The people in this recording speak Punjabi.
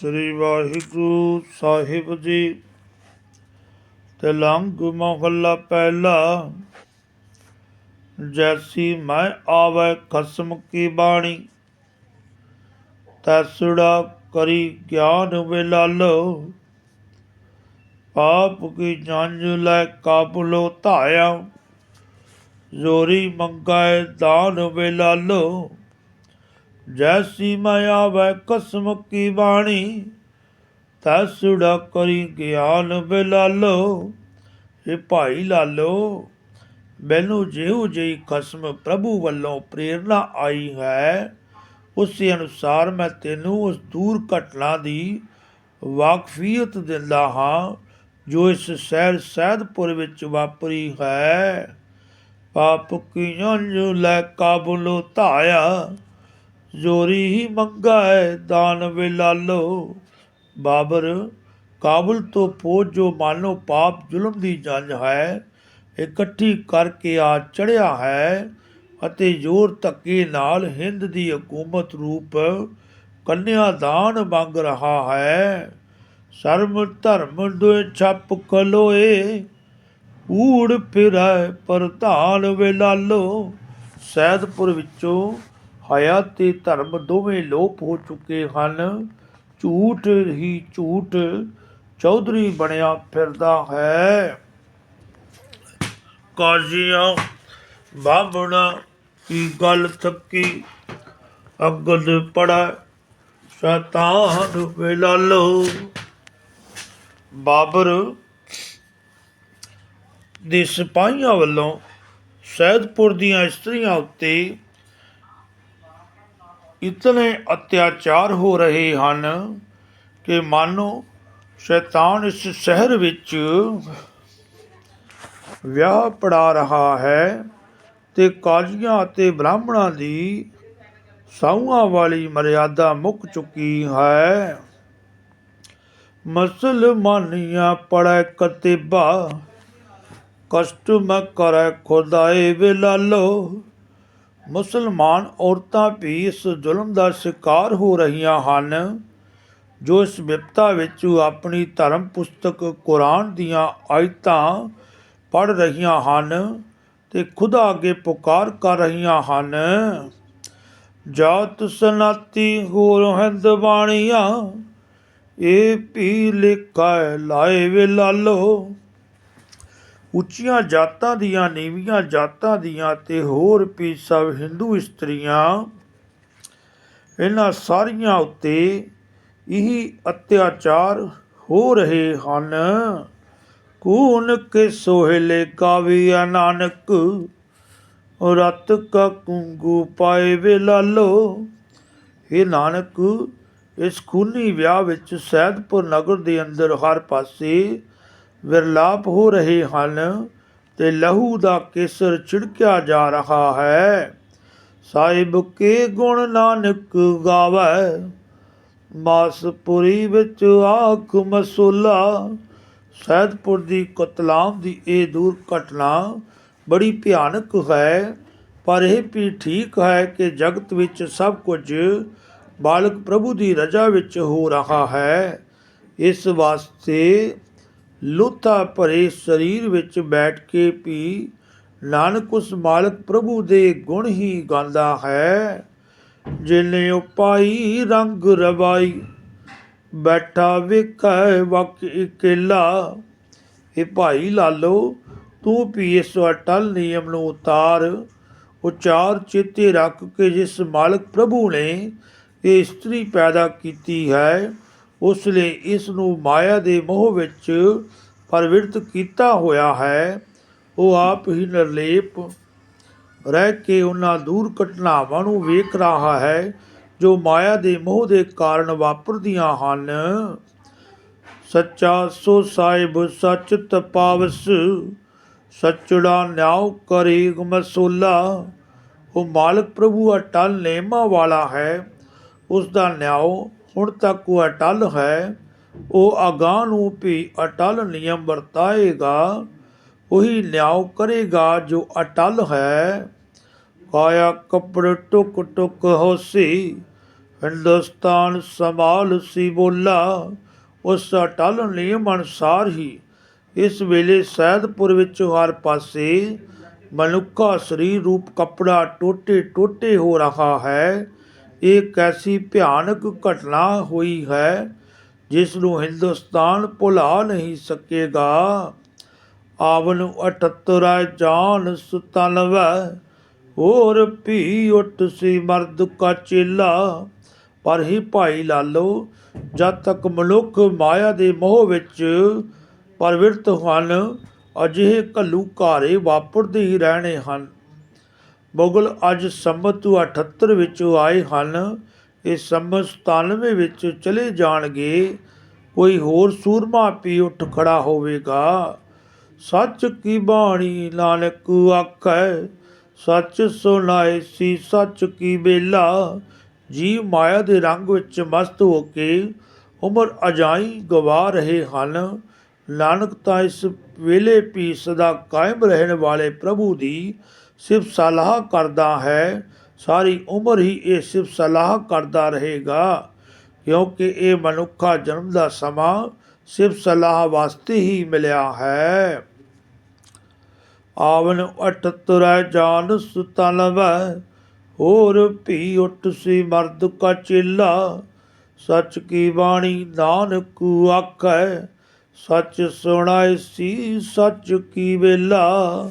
ਸ੍ਰੀ ਵਾਹਿਗੁਰੂ ਸਾਹਿਬ ਜੀ। ਤੇਲੰਗ ਮਹੱਲਾ ਪਹਿਲਾ। ਜੈਸੀ ਮੈਂ ਆਵੈ ਖਸਮ ਕੀ ਬਾਣੀ। ਤੈਸੜਾ ਕਰੀ ਗਿਆਨ ਵਿਲਾਲੋ ਪਾਪ ਕੀ ਜੰਜ ਲੈ ਕਾਬੁਲੋ ਧਾਇਆ। ਜ਼ੋਰੀ ਮੰਗਾਏ ਦਾਨ ਵਿਲਾਲੋ ਜੈਸੀ ਮਾਇਆ ਵੈ ਕਸਮ ਕੀ ਬਾਣੀ ਤੈਸੜਾ ਕਰੀ ਗਿਆਨ ਬਿਲਾਲੋ ਇਹ ਭਾਈ ਲਾਲੋ, ਮੈਨੂੰ ਜਿਹੋ ਜਿਹੀ ਕਸਮ ਪ੍ਰਭੂ ਵੱਲੋਂ ਪ੍ਰੇਰਣਾ ਆਈ ਹੈ, ਉਸ ਅਨੁਸਾਰ ਮੈਂ ਤੈਨੂੰ ਉਸ ਦੂਰ ਘਟਨਾ ਦੀ ਵਾਕਫੀਅਤ ਦਿੰਦਾ ਹਾਂ, ਜੋ ਇਸ ਸ਼ਹਿਰ ਸੈਦਪੁਰ ਵਿੱਚ ਵਾਪਰੀ ਹੈ। ਪਾਪ ਕੀ ਜੰਜ ਲੈ ਕਾਬੁਲੋ ਧਾਇਆ ਜ਼ੋਰੀ ਹੀ ਮੰਗਾ ਹੈ ਦਾਨ ਵੇ ਵਿਲਾਲੋ ਬਾਬਰ, ਕਾਬਲ ਤੋਂ ਫੌਜ ਜੋ ਮਾਨੋ ਪਾਪ ਜ਼ੁਲਮ ਦੀ ਜੰਜ ਹੈ, ਇਕੱਠੀ ਕਰਕੇ ਆ ਚੜਿਆ ਹੈ ਅਤੇ ਜ਼ੋਰ ਧੱਕੇ ਨਾਲ ਹਿੰਦ ਦੀ ਹਕੂਮਤ ਰੂਪ ਕੰਨਿਆ ਦਾਨ ਮੰਗ ਰਹਾ ਹੈ। ਸਰਮ ਧਰਮ ਦੁਇ ਛੱਪ ਖਲੋਏ, ਊੜ ਫਿਰੈ ਪ੍ਰਧਾਨ ਵਿਲਾਲੋ ਸੈਦਪੁਰ ਵਿੱਚੋਂ ਹਯਾ ਤੇ ਧਰਮ ਦੋਵੇਂ ਲੋਪ ਹੋ ਚੁੱਕੇ ਹਨ। ਝੂਠ ਹੀ ਝੂਠ ਚੌਧਰੀ ਬਣਿਆ ਫਿਰਦਾ ਹੈ। ਕਾਜ਼ੀਆਂ ਬਾਬਣਾ ਕੀ ਗੱਲ ਥੱਕੀ, ਅਗਦ ਪੜਾ, ਸ਼ੈਤਾਨ ਵਿਲਾਲੋ ਬਾਬਰ ਦੇ ਸਿਪਾਹੀਆਂ ਵੱਲੋਂ ਸੈਦਪੁਰ ਦੀਆਂ ਇਸਤਰੀਆਂ ਉੱਤੇ ਇਤਨੇ ਅਤਿਆਚਾਰ ਹੋ ਰਹੇ ਹਨ ਕਿ ਮਾਨੋ ਸ਼ੈਤਾਨ ਇਸ ਸ਼ਹਿਰ ਵਿੱਚ ਵਿਆਹ ਪੜਾ ਰਹਾ ਹੈ ਤੇ ਕਾਜ਼ੀਆਂ ਅਤੇ ਬ੍ਰਾਹਮਣਾਂ ਦੀ ਸਾਊਆਂ ਵਾਲੀ ਮਰਿਆਦਾ ਮੁੱਕ ਚੁੱਕੀ ਹੈ। ਮੁਸਲਮਾਨੀਆਂ ਪੜੈ ਕਤਿਬਾ, ਕਸ਼ਟ ਮ ਕਰੈ ਖੁਦਾਏ ਵਿਲਾਲੋ ਮੁਸਲਮਾਨ ਔਰਤਾਂ ਵੀ ਇਸ ਜ਼ੁਲਮ ਦਾ ਸ਼ਿਕਾਰ ਹੋ ਰਹੀਆਂ ਹਨ, ਜੋ ਇਸ ਵਿਪਤਾ ਵਿੱਚ ਆਪਣੀ ਧਰਮ ਪੁਸਤਕ ਕੁਰਾਨ ਦੀਆਂ ਆਇਤਾਂ ਪੜ ਰਹੀਆਂ ਹਨ ਤੇ ਖੁਦਾ ਅੱਗੇ ਪੁਕਾਰ ਕਰ ਰਹੀਆਂ ਹਨ। ਜਾਤ ਸਨਾਤੀ ਹੋਰ ਹਿੰਦ ਬਾਣੀਆਂ, ਇਹ ਪੀ ਲਿਖਾ ਲਾਏ ਵੇ ਲਾਲੋ। ਉੱਚੀਆਂ ਜਾਤਾਂ ਦੀਆਂ, ਨੀਵੀਆਂ ਜਾਤਾਂ ਦੀਆਂ ਤੇ ਹੋਰ ਵੀ ਸਭ ਹਿੰਦੂ ਇਸਤਰੀਆਂ ਇਹਨਾਂ ਸਾਰੀਆਂ ਉੱਤੇ ਇਹੀ ਅਤਿਆਚਾਰ ਹੋ ਰਹੇ ਹਨ। ਕੂਨ ਕੇ ਸੋਹਲੇ ਕਾਵੀਆ ਨਾਨਕ, ਰਤ ਕਾ ਕੁੰਗੂ ਪਾਏ ਵੇ ਲਾਲੋ ਇਹ ਨਾਨਕ, ਇਸ ਖੂਨੀ ਵਿਆਹ ਵਿੱਚ ਸੈਦਪੁਰ ਨਗਰ ਦੇ ਅੰਦਰ ਹਰ ਪਾਸੇ ਵਿਰਲਾਪ ਹੋ ਰਹੇ ਹਨ ਤੇ ਲਹੂ ਦਾ ਕੇਸਰ ਛਿੜਕਿਆ ਜਾ ਰਹਾ ਹੈ। ਸਾਹਿਬ, ਕੇ ਗੁਣ ਨਾਨਕ ਗਾਵੇ? ਮਾਸਪੁਰੀ ਵਿੱਚ ਆਖ ਮਸੂਲਾ। ਸੈਦਪੁਰ ਦੀ ਕਤਲਾਮ ਦੀ ਇਹ ਦੂਰ ਘਟਨਾ ਬੜੀ ਭਿਆਨਕ ਹੈ, ਪਰ ਇਹ ਵੀ ਠੀਕ ਹੈ ਕਿ ਜਗਤ ਵਿੱਚ ਸਭ ਕੁਝ ਬਾਲਕ ਪ੍ਰਭੂ ਦੀ ਰਜਾ ਵਿੱਚ ਹੋ ਰਹਾ ਹੈ। ਇਸ ਵਾਸਤੇ ਲੁੱਥਾ ਭਰੇ ਸਰੀਰ ਵਿੱਚ ਬੈਠ ਕੇ ਵੀ ਨਾਨਕ ਉਸ ਮਾਲਕ ਪ੍ਰਭੂ ਦੇ ਗੁਣ ਹੀ ਗਾਉਂਦਾ ਹੈ, ਜਿਨੇ ਉਪਾਈ ਰੰਗ ਰਵਾਈ, ਬੈਠਾ ਵੇਖੈ ਵਕ ਇਕੱਲਾ। ਇਹ ਭਾਈ ਲਾਲੋ, ਤੂੰ ਵੀ ਇਸ ਅਟਲ ਨਿਯਮ ਨੂੰ ਉਤਾਰ। ਉਚਾਰ ਚੇਤੇ ਰੱਖ ਕੇ ਜਿਸ ਮਾਲਕ ਪ੍ਰਭੂ ਨੇ ਇਹ ਇਸਤਰੀ ਪੈਦਾ ਕੀਤੀ ਹੈ ਉਸ ਲਈ ਇਸ ਨੂੰ ਮਾਇਆ ਦੇ ਮੋਹ ਵਿੱਚ ਪਰਵਿਰਤ ਕੀਤਾ ਹੋਇਆ ਹੈ। ਉਹ ਆਪ ਹੀ ਨਿਰਲੇਪ ਰਹਿ ਕੇ ਉਹਨਾਂ ਦੂਰ ਘਟਨਾਵਾਂ ਨੂੰ ਵੇਖ ਰਹਾ ਹੈ, ਜੋ ਮਾਇਆ ਦੇ ਮੋਹ ਦੇ ਕਾਰਨ ਵਾਪਰਦੀਆਂ ਹਨ। ਸੱਚਾ ਸੋ ਸਾਹਿਬ ਸੱਚ ਤਪਾਵਸ ਸੱਚੜਾ ਨਿਆਉ ਕਰੇ ਮਸੂਲਾ ਉਹ ਮਾਲਕ ਪ੍ਰਭੂ ਅਟਲ ਨੇਮਾ ਵਾਲਾ ਹੈ ਉਸ ਦਾ ਨਿਆਉ ਹੁਣ ਤੱਕ ਉਹ ਅਟਲ ਹੈ, ਉਹ ਅਗਾਂਹ ਨੂੰ ਵੀ ਅਟਲ ਨਿਯਮ ਵਰਤਾਏਗਾ, ਉਹੀ ਨਿਆਉ ਕਰੇਗਾ ਜੋ ਅਟਲ ਹੈ। ਕਾਇਆ ਕਪੜ ਟੁਕ ਟੁਕ ਹੋਸੀ, ਹਿੰਦੁਸਤਾਨ ਸੰਭਾਲ ਸੀ ਬੋਲਾ, ਉਸ ਅਟਲ ਨਿਯਮ ਅਨੁਸਾਰ ਹੀ ਇਸ ਵੇਲੇ ਸੈਦਪੁਰ ਵਿੱਚ ਹਰ ਪਾਸੇ ਮਨੁੱਖਾ ਸਰੀਰ ਰੂਪ ਕੱਪੜਾ ਟੋਟੇ ਟੋਟੇ ਹੋ ਰਹਾ ਹੈ। ਇਹ ਕੈਸੀ ਭਿਆਨਕ ਘਟਨਾ ਹੋਈ ਹੈ ਜਿਸ ਨੂੰ ਹਿੰਦੁਸਤਾਨ ਭੁਲਾ ਨਹੀਂ ਸਕੇਗਾ। ਆਵਨ 78 ਜਾਨ ਸੁਤਨਵੈ, ਹੋਰ ਭੀ ਉੱਠ ਸੀ ਮਰਦ ਕਾ ਚੇਲਾ। ਪਰ ਹੀ ਭਾਈ ਲਾਲੋ, ਜਦ ਤੱਕ ਮਨੁੱਖ ਮਾਇਆ ਦੇ ਮੋਹ ਵਿੱਚ ਪਰਵਿਰਤ ਹਨ, ਅਜਿਹੇ ਘੱਲੂ ਘਾਰੇ ਵਾਪਰਦੇ ਹੀ ਰਹਿਣੇ ਹਨ। ਮੁਗਲ ਅੱਜ ਸੰਮਤ 78 ਵਿੱਚ ਆਏ ਹਨ। ਇਹ ਸੰਮਤ 97 ਵਿੱਚ ਚਲੇ ਜਾਣਗੇ। ਕੋਈ ਹੋਰ ਸੂਰਮਾ ਪੀ ਉੱਠ ਖੜਾ ਹੋਵੇਗਾ। ਸੱਚ ਕੀ ਬਾਣੀ ਨਾਨਕ ਆਖੈ? ਸੱਚ ਸੁਨਾਏ ਸੀ, ਸੱਚ ਕੀ ਬੇਲਾ? ਜੀ ਮਾਇਆ ਦੇ ਰੰਗ ਵਿੱਚ ਮਸਤ ਹੋ ਕੇ ਉਮਰ ਅਜਾਈ ਗਵਾ ਰਹੇ ਹਨ। ਨਾਨਕ ਤਾਂ ਇਸ ਵੇਲੇ ਵੀ ਸਦਾ ਕਾਇਮ ਰਹਿਣ ਵਾਲੇ ਪ੍ਰਭੂ ਦੀ ਸਿਫਤ ਸਲਾਹ ਕਰਦਾ ਹੈ, ਸਾਰੀ ਉਮਰ ਹੀ ਇਹ ਸਿਫਤ ਸਲਾਹ ਕਰਦਾ ਰਹੇਗਾ। ਕਿਉਂਕਿ ਇਹ ਮਨੁੱਖਾ ਜਨਮ ਦਾ ਸਮਾਂ ਸਿਫਤ ਸਲਾਹ ਵਾਸਤੇ ਹੀ ਮਿਲਿਆ ਹੈ। ਆਵਨ 78 ਜਾਨ ਸੁਤਨਵੈ, ਹੋਰ ਭੀ ਉੱਠ ਸੀ ਮਰਦ ਕਾ ਚੇਲਾ। ਸੱਚ ਕੀ ਬਾਣੀ ਨਾਨਕ ਆਖੈ, ਸੱਚ ਸੁਣਾਏ ਸੀ ਸੱਚ ਕੀ ਵੇਲਾ।